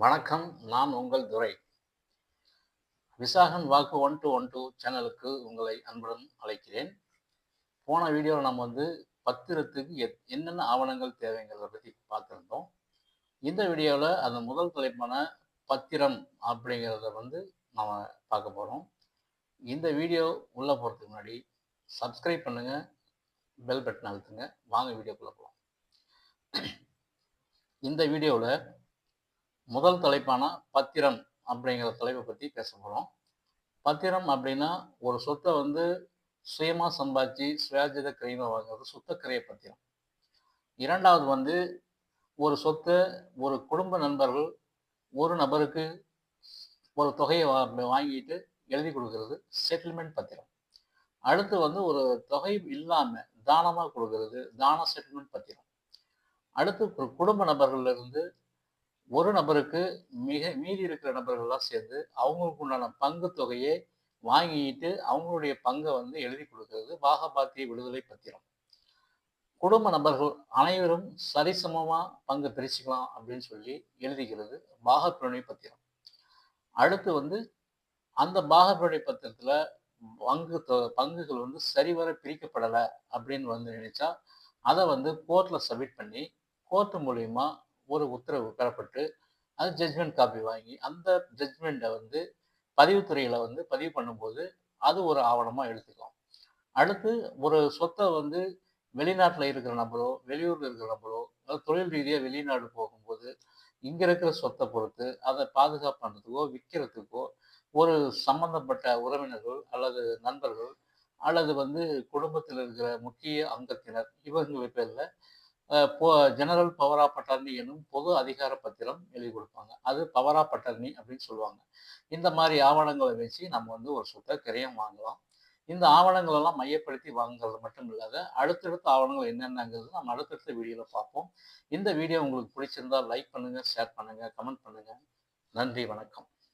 வணக்கம் நான் உங்கள் துரை. விசாகன் வாக்கு ஒன் டூ ஒன் டூ சேனலுக்கு உங்களை அன்புடன் அழைக்கிறேன். போன வீடியோவில் நம்ம வந்து பத்திரத்துக்கு எத் என்னென்ன ஆவணங்கள் தேவைங்கிறத பற்றி பார்த்துருந்தோம். இந்த வீடியோவில் அந்த முதல் தலைப்பான பத்திரம் அப்படிங்கிறத வந்து நம்ம பார்க்க போகிறோம் இந்த வீடியோ உள்ளே போகிறதுக்கு முன்னாடி சப்ஸ்கிரைப் பண்ணுங்கள் பெல் பட்டன் அழுத்துங்க. வாங்க வீடியோக்குள்ளே போகலாம் இந்த வீடியோவில் முதல் தலைப்பான பத்திரம் அப்படிங்கிற தலைப்பை பற்றி பேச போகிறோம் பத்திரம் அப்படின்னா ஒரு சொத்தை வந்து சுயமாக சம்பாதிச்சு சுயாஜித கிரைமை வாங்குறது சொத்தக்கிரைய பத்திரம். இரண்டாவது வந்து ஒரு சொத்தை ஒரு குடும்ப நண்பர்கள் ஒரு நபருக்கு ஒரு தொகையை வா வாங்கிட்டு எழுதி கொடுக்கறது செட்டில்மெண்ட் பத்திரம். அடுத்து வந்து ஒரு தொகை இல்லாமல் தானமாக கொடுக்கறது தான செட்டில்மெண்ட் பத்திரம். அடுத்து ஒரு குடும்ப நபர்கள்ல இருந்து ஒரு நபருக்கு மிக மீதி இருக்கிற நபர்கள்லாம் சேர்ந்து அவங்களுக்கு உண்டான பங்கு தொகையை வாங்கிட்டு அவங்களுடைய பங்கை வந்து எழுதி கொடுக்கறது பாகபாத்திய விடுதலை பத்திரம். குடும்ப நபர்கள் அனைவரும் சரிசமமாக பங்கு பிரிச்சுக்கலாம் அப்படின்னு சொல்லி எழுதிக்கிறது பாகப்பிரணை பத்திரம். அடுத்து வந்து அந்த பாகப்பிரணை பத்திரத்தில் பங்கு தொ பங்குகள் வந்து சரிவர பிரிக்கப்படலை அப்படின்னு வந்து நினைச்சா அதை வந்து கோர்ட்டில் சப்மிட் பண்ணி கோர்ட்டு மூலயமா ஒரு உத்தரவு பெறப்பட்டு அது ஜட்ஜ்மெண்ட் காப்பி வாங்கி அந்த ஜட்ஜ்மெண்ட்டை வந்து பதிவுத்துறையில் வந்து பதிவு பண்ணும்போது அது ஒரு ஆவணமாக எடுத்துக்கலாம். அடுத்து ஒரு சொத்தை வந்து வெளிநாட்டில் இருக்கிற நபரோ வெளியூரில் இருக்கிற நபரோ தொழில் ரீதியாக வெளிநாடு போகும்போது இங்கே இருக்கிற சொத்தை பொறுத்து அதை பாதுகாப்பு பண்ணுறதுக்கோ விற்கிறதுக்கோ ஒரு சம்பந்தப்பட்ட உறவினர்கள் அல்லது நண்பர்கள் அல்லது வந்து குடும்பத்தில் இருக்கிற முக்கிய அங்கத்தினர் இவங்க பேரில் ஜெனரல் பவரா பட்டர்னி எனும் பொது அதிகார பத்திரம் எழுதி கொடுப்பாங்க. அது பவரா பட்டர்னி அப்படின்னு சொல்லுவாங்க. இந்த மாதிரி ஆவணங்களை வச்சு நம்ம வந்து ஒரு சொத்தை கிரையம் வாங்கலாம். இந்த ஆவணங்கள் எல்லாம் மையப்படுத்தி வாங்குறது மட்டும் இல்லாத அடுத்தடுத்த ஆவணங்கள் என்னென்னங்கிறது நம்ம அடுத்தடுத்த வீடியோவில் பார்ப்போம். இந்த வீடியோ உங்களுக்கு பிடிச்சிருந்தா லைக் பண்ணுங்கள் ஷேர் பண்ணுங்கள் கமெண்ட் பண்ணுங்கள் நன்றி வணக்கம்.